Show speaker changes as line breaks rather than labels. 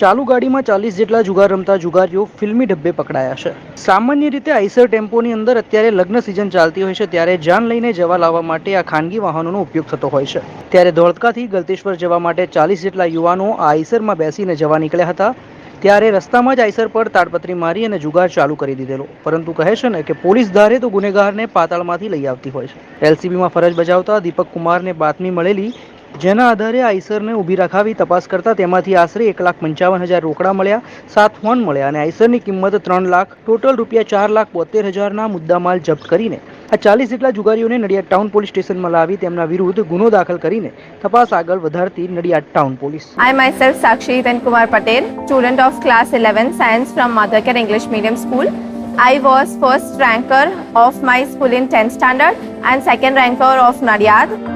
ચાલુ ગાડીમાં ચાલીસ જેટલા જુગાર રમતા જુગારીઓ ફિલ્મી ડબ્બે પકડાયા છે. સામાન્ય રીતે આઈસર ટેમ્પોની અંદર અત્યારે લગ્ન સિઝન ચાલતી હોય છે, ત્યારે જાન લઈને જવા લાવવા માટે આ ખાનગી વાહનોનો ઉપયોગ થતો હોય છે. ત્યારે ધોળકાથી ગલતેશ્વર જવા માટે ચાલીસ જેટલા યુવાનો આ આઈસરમાં બેસીને જવા નીકળ્યા હતા. ત્યારે રસ્તામાં જ આઈસર પર તાડપત્રી મારી અને જુગાર ચાલુ કરી દીધેલો. પરંતુ કહે છે ને કે પોલીસ ધારે તો ગુનેગારને પાતાળમાંથી લઈ આવતી હોય છે. એલસીબીમાં ફરજ બજાવતા દીપક કુમારને બાતમી મળેલી જેના આધારે આઈસરને ઊભી રખાવી તપાસ કરતા તેમાંથી આશરે એક લાખ પંચાવન હજાર રોકડા મળ્યા, સાત ફોન મળ્યા અને આઈસરની કિંમત ત્રણ લાખ, ટોટલ રૂપિયા ચાર લાખ બોતેર હજારના મુદ્દામાલ જપ્ત કરીને આ ચાલીસ જેટલા જુગારીઓને નડિયાદ ટાઉન પોલીસ સ્ટેશનમાં લાવી તેમના વિરુદ્ધ ગુનો દાખલ કરીને તપાસ આગળ વધારતી Nadiad town police
I my Sakshi Sakshi Kumar Patel student of class 11 science from Mothercare English medium school I was first ranker of my school in 10th standard and second ranker of Nadiad.